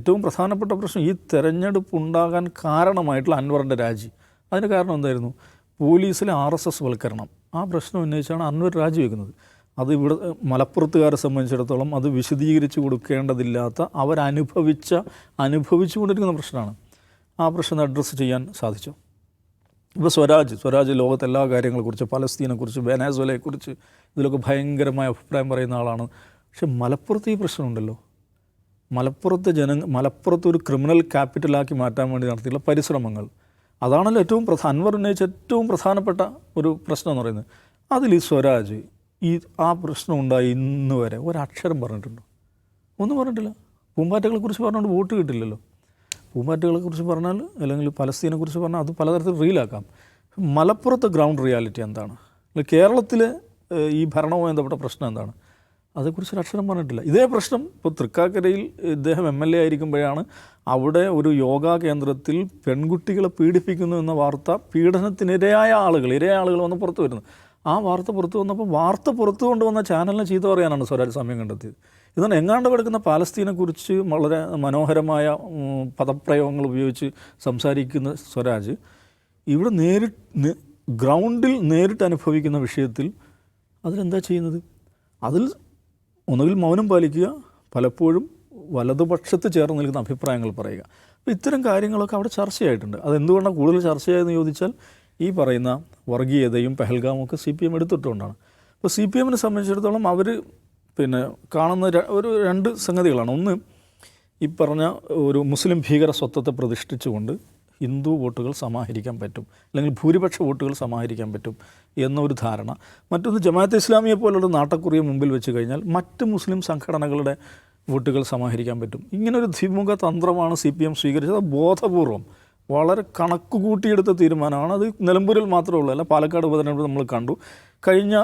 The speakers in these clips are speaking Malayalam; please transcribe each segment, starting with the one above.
ഏറ്റവും പ്രധാനപ്പെട്ട പ്രശ്നം ഈ തെരഞ്ഞെടുപ്പ് ഉണ്ടാകാൻ കാരണമായിട്ടുള്ള അൻവറിന്റെ രാജി. അതിന് കാരണം എന്തായിരുന്നു? പോലീസിലെ ആർ എസ് എസ് വൽക്കരണം. ആ പ്രശ്നം ഉന്നയിച്ചാണ് അൻവർ രാജിവെക്കുന്നത്. അത് ഇവിടെ മലപ്പുറത്തുകാരെ സംബന്ധിച്ചിടത്തോളം അത് വിശദീകരിച്ച് കൊടുക്കേണ്ടതില്ലാത്ത അവരനുഭവിച്ച അനുഭവിച്ചു കൊണ്ടിരിക്കുന്ന പ്രശ്നമാണ്. ആ പ്രശ്നം അഡ്രസ്സ് ചെയ്യാൻ സാധിച്ചു. ഇപ്പോൾ സ്വരാജ് സ്വരാജ് ലോകത്തെ എല്ലാ കാര്യങ്ങളെക്കുറിച്ച് പലസ്തീനെക്കുറിച്ച് വെനാസ്വലയെക്കുറിച്ച് ഇതിലൊക്കെ ഭയങ്കരമായ അഭിപ്രായം പറയുന്ന ആളാണ്. പക്ഷെ മലപ്പുറത്ത് ഈ പ്രശ്നമുണ്ടല്ലോ. മലപ്പുറത്തെ ജന മലപ്പുറത്ത് ഒരു ക്രിമിനൽ ക്യാപിറ്റലാക്കി മാറ്റാൻ വേണ്ടി നടത്തിയിട്ടുള്ള പരിശ്രമങ്ങൾ. അതാണല്ലോ ഏറ്റവും പ്രധാന അൻവർ ഉന്നയിച്ച ഏറ്റവും പ്രധാനപ്പെട്ട ഒരു പ്രശ്നം എന്ന് പറയുന്നത്. അതിൽ ഈ സ്വരാജ് ഈ ആ പ്രശ്നം ഉണ്ടായി ഇന്ന് വരെ ഒരക്ഷരം പറഞ്ഞിട്ടുണ്ടോ? ഒന്നും പറഞ്ഞിട്ടില്ല. പൂമ്പാറ്റകളെക്കുറിച്ച് പറഞ്ഞുകൊണ്ട് വോട്ട് കിട്ടില്ലല്ലോ. പൂമ്പാറ്റകളെക്കുറിച്ച് പറഞ്ഞാൽ അല്ലെങ്കിൽ പലസ്തീനെക്കുറിച്ച് പറഞ്ഞാൽ അത് പലതരത്തിൽ റീലാക്കാം മലപ്പുറത്തെ ഗ്രൗണ്ട് റിയാലിറ്റി എന്താണ്? കേരളത്തിലെ ഈ ഭരണവുമായി ബന്ധപ്പെട്ട പ്രശ്നം എന്താണ്? അതേക്കുറിച്ച് ഒരു അക്ഷരം പറഞ്ഞിട്ടില്ല. ഇതേ പ്രശ്നം ഇപ്പോൾ തൃക്കാക്കരയിൽ ഇദ്ദേഹം എം എൽ എ ആയിരിക്കുമ്പോഴാണ് അവിടെ ഒരു യോഗാ കേന്ദ്രത്തിൽ പെൺകുട്ടികളെ പീഡിപ്പിക്കുന്നു എന്ന വാർത്ത പീഡനത്തിനിരയായ ആളുകൾ ഇരയായ ആളുകൾ വന്ന് പുറത്തു വരുന്നത് ആ വാർത്ത പുറത്തു വന്നപ്പോൾ വാർത്ത പുറത്തു കൊണ്ടുവന്ന ചാനലിനെ ചീത്ത പറയാനാണ് സ്വരാജ് സമയം കണ്ടെത്തിയത്. ഇതാണ് എങ്ങാണ്ട് കിടക്കുന്ന പാലസ്തീനെക്കുറിച്ച് വളരെ മനോഹരമായ പദപ്രയോഗങ്ങൾ ഉപയോഗിച്ച് സംസാരിക്കുന്ന സ്വരാജ്. ഇവിടെ നേരിട്ട് ഗ്രൗണ്ടിൽ നേരിട്ട് അനുഭവിക്കുന്ന വിഷയത്തിൽ അതിലെന്താ ചെയ്യുന്നത്? അതിൽ ഒന്നുകിൽ മൗനം പാലിക്കുക പലപ്പോഴും വലതുപക്ഷത്ത് ചേർന്ന് നിൽക്കുന്ന അഭിപ്രായങ്ങൾ പറയുക. അപ്പോൾ ഇത്തരം കാര്യങ്ങളൊക്കെ അവിടെ ചർച്ചയായിട്ടുണ്ട്. അതെന്തുകൊണ്ടാണ് കൂടുതൽ ചർച്ചയായെന്ന് ചോദിച്ചാൽ ഈ പറയുന്ന വർഗീയതയും പെഹൽഗാമും ഒക്കെ സി പി എം എടുത്തിട്ടുകൊണ്ടാണ്. അപ്പോൾ സി പി എമ്മിനെ സംബന്ധിച്ചിടത്തോളം അവർ പിന്നെ കാണുന്ന ഒരു രണ്ട് സംഗതികളാണ്. ഒന്ന് ഈ പറഞ്ഞ ഒരു മുസ്ലിം ഭീകര സ്വത്വത്തെ പ്രതിഷ്ഠിച്ചുകൊണ്ട് ഹിന്ദു വോട്ടുകൾ സമാഹരിക്കാൻ പറ്റും അല്ലെങ്കിൽ ഭൂരിപക്ഷ വോട്ടുകൾ സമാഹരിക്കാൻ പറ്റും എന്നൊരു ധാരണ. മറ്റൊന്ന് ജമാഅത്ത് ഇസ്ലാമിയെ പോലുള്ള നാട്ടക്കുറിയെ മുമ്പിൽ വെച്ച് കഴിഞ്ഞാൽ മറ്റ് മുസ്ലിം സംഘടനകളുടെ വോട്ടുകൾ സമാഹരിക്കാൻ പറ്റും. ഇങ്ങനൊരു ദ്വിമുഖ തന്ത്രമാണ് സി പി എം സ്വീകരിച്ചത് ബോധപൂർവം വളരെ കണക്ക് കൂട്ടിയെടുത്ത തീരുമാനമാണ്. അത് നിലമ്പൂരിൽ മാത്രമേ അല്ല പാലക്കാട് ഉപതെരഞ്ഞെടുപ്പ് നമ്മൾ കണ്ടു. കഴിഞ്ഞ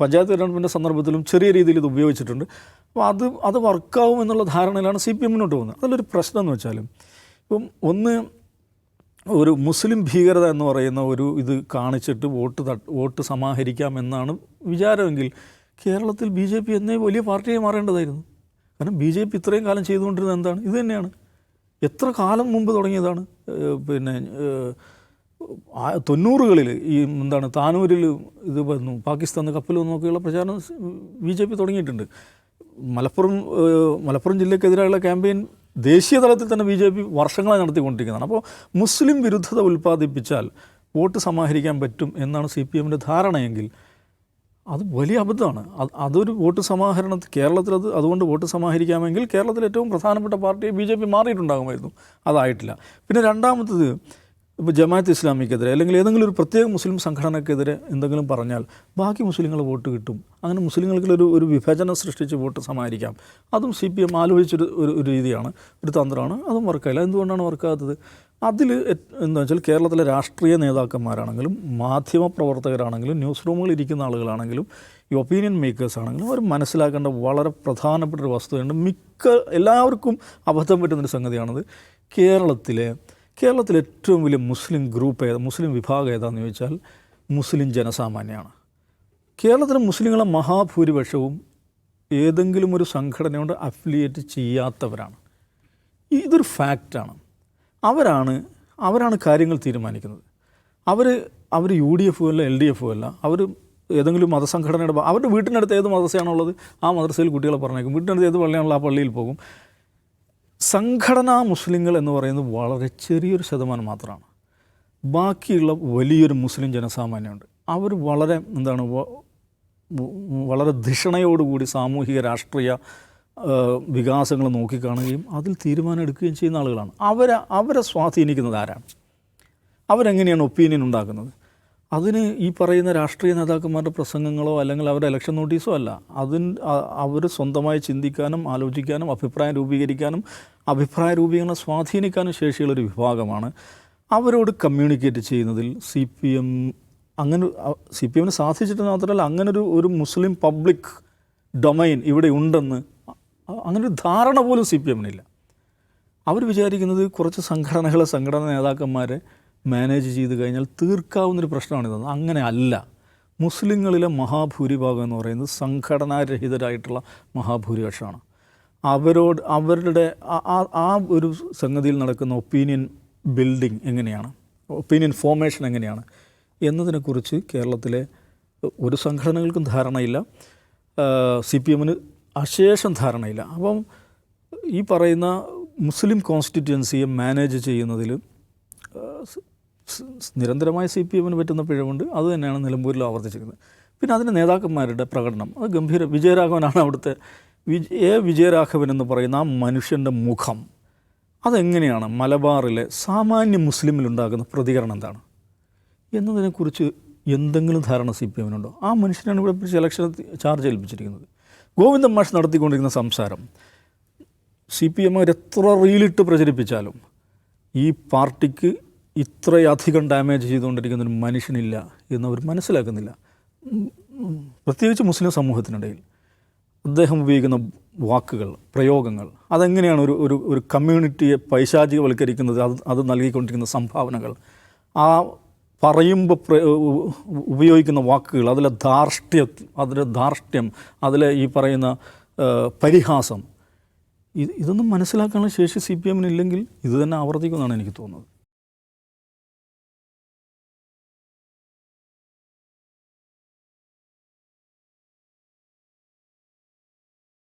പഞ്ചായത്ത് തിരഞ്ഞെടുപ്പിന്റെ സന്ദർഭത്തിലും ചെറിയ രീതിയിൽ ഇത് ഉപയോഗിച്ചിട്ടുണ്ട്. അപ്പോൾ അത് അത് വർക്കാവും എന്നുള്ള ധാരണയിലാണ് സി പി എം മുന്നോട്ട് പോകുന്നത്. അതിലൊരു പ്രശ്നം എന്ന് വെച്ചാൽ ഇപ്പം ഒന്ന് ഒരു മുസ്ലിം ഭീകരത എന്ന് പറയുന്ന ഒരു ഇത് കാണിച്ചിട്ട് വോട്ട് തട്ട് വോട്ട് സമാഹരിക്കാം എന്നാണ് വിചാരമെങ്കിൽ കേരളത്തിൽ ബി ജെ പി എന്നേ വലിയ പാർട്ടിയായി മാറേണ്ടതായിരുന്നു. കാരണം ബി ജെ പി ഇത്രയും കാലം ചെയ്തുകൊണ്ടിരുന്നത് എന്താണ്? ഇത് തന്നെയാണ്. എത്ര കാലം മുമ്പ് തുടങ്ങിയതാണ്? പിന്നെ തൊണ്ണൂറുകളിൽ ഈ എന്താണ് താനൂരിൽ ഇത് വന്നു പാകിസ്ഥാൻ കപ്പൽ വന്നൊക്കെയുള്ള നോക്കിയുള്ള പ്രചാരണം ബി ജെ പി തുടങ്ങിയിട്ടുണ്ട്. മലപ്പുറം മലപ്പുറം ജില്ലക്കെതിരായുള്ള ക്യാമ്പയിൻ ദേശീയ തലത്തിൽ തന്നെ ബി ജെ പി വർഷങ്ങളായി നടത്തിക്കൊണ്ടിരിക്കുന്നതാണ്. അപ്പോൾ മുസ്ലിം വിരുദ്ധത ഉൽപ്പാദിപ്പിച്ചാൽ വോട്ട് സമാഹരിക്കാൻ പറ്റും എന്നാണ് സി പി എമ്മിന്റെ ധാരണയെങ്കിൽ അത് വലിയ അബദ്ധമാണ്. അത് അതൊരു വോട്ട് സമാഹരണ കേരളത്തിൽ അത് അതുകൊണ്ട് വോട്ട് സമാഹരിക്കാമെങ്കിൽ കേരളത്തിൽ ഏറ്റവും പ്രധാനപ്പെട്ട പാർട്ടിയെ ബി ജെ പി മാറിയിട്ടുണ്ടാകുമായിരുന്നു. അതായിട്ടില്ല. പിന്നെ രണ്ടാമത്തത് ഇപ്പോൾ ജമാഅത്ത് ഇസ്ലാമിക്കെതിരെ അല്ലെങ്കിൽ ഏതെങ്കിലും ഒരു പ്രത്യേക മുസ്ലിം സംഘടനക്കെതിരെ എന്തെങ്കിലും പറഞ്ഞാൽ ബാക്കി മുസ്ലിങ്ങൾ വോട്ട് കിട്ടും. അങ്ങനെ മുസ്ലിങ്ങൾക്കൊരു ഒരു വിഭജനം സൃഷ്ടിച്ച് വോട്ട് സമാഹരിക്കാം. അതും സി പി എം ആലോചിച്ചൊരു ഒരു ഒരു രീതിയാണ് ഒരു തന്ത്രമാണ്. അതും വർക്കായില്ല. എന്തുകൊണ്ടാണ് വർക്കാത്തത്? അതിൽ എന്താ വെച്ചാൽ കേരളത്തിലെ രാഷ്ട്രീയ നേതാക്കന്മാരാണെങ്കിലും മാധ്യമ പ്രവർത്തകരാണെങ്കിലും ന്യൂസ് റൂമുകളിൽ ഇരിക്കുന്ന ആളുകളാണെങ്കിലും ഈ ഒപ്പീനിയൻ മേക്കേഴ്സ് ആണെങ്കിലും അവർ മനസ്സിലാക്കേണ്ട വളരെ പ്രധാനപ്പെട്ട ഒരു വസ്തുതയുണ്ട്. മിക്ക എല്ലാവർക്കും അബദ്ധം പറ്റുന്നൊരു സംഗതിയാണത് കേരളത്തിലെ കേരളത്തിലെ ഏറ്റവും വലിയ മുസ്ലിം ഗ്രൂപ്പ് ഏതാ മുസ്ലിം വിഭാഗം ഏതാണെന്ന് ചോദിച്ചാൽ മുസ്ലിം ജനസാമാന്യമാണ്. കേരളത്തിലെ മുസ്ലിങ്ങളെ മഹാഭൂരിപക്ഷവും ഏതെങ്കിലും ഒരു സംഘടനയോട് അഫിലിയേറ്റ് ചെയ്യാത്തവരാണ്. ഇതൊരു ഫാക്റ്റാണ് അവരാണ് അവരാണ് കാര്യങ്ങൾ തീരുമാനിക്കുന്നത്. അവർ അവർ യു ഡി എഫും അല്ല എൽ ഡി എഫും അല്ല അവർ ഏതെങ്കിലും മതസംഘടനയുടെ അവരുടെ വീട്ടിനടുത്ത് ഏത് മദ്രസയാണുള്ളത് ആ മദ്രസയിൽ കുട്ടികളെ പറഞ്ഞേക്കും. വീട്ടിനടുത്ത് ഏത് പള്ളിയാണുള്ളത് ആ പള്ളിയിൽ പോകും. സംഘടനാ മുസ്ലിങ്ങൾ എന്ന് പറയുന്നത് വളരെ ചെറിയൊരു ശതമാനം മാത്രമാണ്. ബാക്കിയുള്ള വലിയൊരു മുസ്ലിം ജനസാമാന്യമുണ്ട്. അവർ വളരെ എന്താണ് വളരെ ധിഷണയോടുകൂടി സാമൂഹിക രാഷ്ട്രീയ വികാസങ്ങൾ നോക്കിക്കാണുകയും അതിൽ തീരുമാനം എടുക്കുകയും ചെയ്യുന്ന ആളുകളാണ്. അവരെ അവരെ സ്വാധീനിക്കുന്നത് ആരാണ്? അവരെങ്ങനെയാണ് ഒപ്പീനിയൻ ഉണ്ടാക്കുന്നത്? അതിന് ഈ പറയുന്ന രാഷ്ട്രീയ നേതാക്കന്മാരുടെ പ്രസംഗങ്ങളോ അല്ലെങ്കിൽ അവരുടെ ഇലക്ഷൻ നോട്ടീസോ അല്ല. അതിന് അവർ സ്വന്തമായി ചിന്തിക്കാനും ആലോചിക്കാനും അഭിപ്രായം രൂപീകരിക്കാനും അഭിപ്രായ രൂപീകരണം സ്വാധീനിക്കാനും ശേഷിയുള്ളൊരു വിഭാഗമാണ്. അവരോട് കമ്മ്യൂണിക്കേറ്റ് ചെയ്യുന്നതിൽ സി പി എം അങ്ങനെ സി പി എമ്മിന് സാധിച്ചിട്ട് മാത്രമല്ല അങ്ങനൊരു ഒരു മുസ്ലിം പബ്ലിക് ഡൊമൈൻ ഇവിടെ ഉണ്ടെന്ന് അങ്ങനൊരു ധാരണ പോലും സി പി എമ്മിനില്ല അവർ വിചാരിക്കുന്നത് കുറച്ച് സംഘടനകളെ സംഘടനാ നേതാക്കന്മാരെ മാനേജ് ചെയ്ത് കഴിഞ്ഞാൽ തീർക്കാവുന്നൊരു പ്രശ്നമാണിത് അങ്ങനെ അല്ല. മുസ്ലിങ്ങളിലെ മഹാഭൂരിഭാഗം എന്ന് പറയുന്നത് സംഘടനാരഹിതരായിട്ടുള്ള മഹാഭൂരിപക്ഷമാണ്. അവരോട് അവരുടെ ആ- ഒരു സംഗതിയിൽ നടക്കുന്ന ഒപ്പീനിയൻ ബിൽഡിംഗ് എങ്ങനെയാണ്? ഒപ്പീനിയൻ ഫോർമേഷൻ എങ്ങനെയാണ്? എന്നതിനെക്കുറിച്ച് കേരളത്തിലെ ഒരു സംഘടനകൾക്കും ധാരണയില്ല. സി പി എമ്മിന് അശേഷം ധാരണയില്ല. അപ്പം ഈ പറയുന്ന മുസ്ലിം കോൺസ്റ്റിറ്റ്യുവൻസിയെ മാനേജ് ചെയ്യുന്നതിൽ നിരന്തരമായി സി പി എമ്മിന് പറ്റുന്ന പിഴവുണ്ട്. അത് തന്നെയാണ് നിലമ്പൂരിൽ ആവർത്തിച്ചിരിക്കുന്നത്. പിന്നെ അതിന്റെ നേതാക്കന്മാരുടെ പ്രകടനം. അത് ഗംഭീര വിജയരാഘവനാണ് അവിടുത്തെ വിജ എ വിജയരാഘവൻ എന്ന് പറയുന്ന ആ മനുഷ്യന്റെ മുഖം. അതെങ്ങനെയാണ് മലബാറിലെ സാമാന്യ മുസ്ലിമിലുണ്ടാകുന്ന പ്രതികരണം എന്താണ്? എന്നതിനെക്കുറിച്ച് എന്തെങ്കിലും ധാരണ സി പി എമ്മിനുണ്ടോ? ആ മനുഷ്യനാണ് ഇവിടെ പിടിച്ച് ഇലക്ഷൻ ചാർജ് ഏൽപ്പിച്ചിരിക്കുന്നത്. ഗോവിന്ദൻ മാഷ് നടത്തിക്കൊണ്ടിരിക്കുന്ന സംസാരം. സി പി എം എത്ര റീലിട്ട് പ്രചരിപ്പിച്ചാലും ഈ പാർട്ടിക്ക് ഇത്രയധികം ഡാമേജ് ചെയ്തുകൊണ്ടിരിക്കുന്ന ഒരു മനുഷ്യനില്ല എന്നവർ മനസ്സിലാക്കുന്നില്ല. പ്രത്യേകിച്ച് മുസ്ലിം സമൂഹത്തിനിടയിൽ അദ്ദേഹം ഉപയോഗിക്കുന്ന വാക്കുകൾ പ്രയോഗങ്ങൾ അതെങ്ങനെയാണ് ഒരു ഒരു ഒരു കമ്മ്യൂണിറ്റിയെ പൈശാചികവൽക്കരിക്കുന്നത്? അത് അത് നൽകിക്കൊണ്ടിരിക്കുന്ന സംഭാവനകൾ. ആ പറയുമ്പോൾ ഉപയോഗിക്കുന്ന വാക്കുകൾ അതിലെ ധാർഷ്ട്യ അതിലെ ധാർഷ്ട്യം അതിലെ ഈ പറയുന്ന പരിഹാസം ഇത് ഇതൊന്നും മനസ്സിലാക്കാനുള്ള ശേഷി സി പി എമ്മിനില്ലെങ്കിൽ ഇത് തന്നെ ആവർത്തിക്കുമെന്നാണ് എനിക്ക് തോന്നുന്നത്.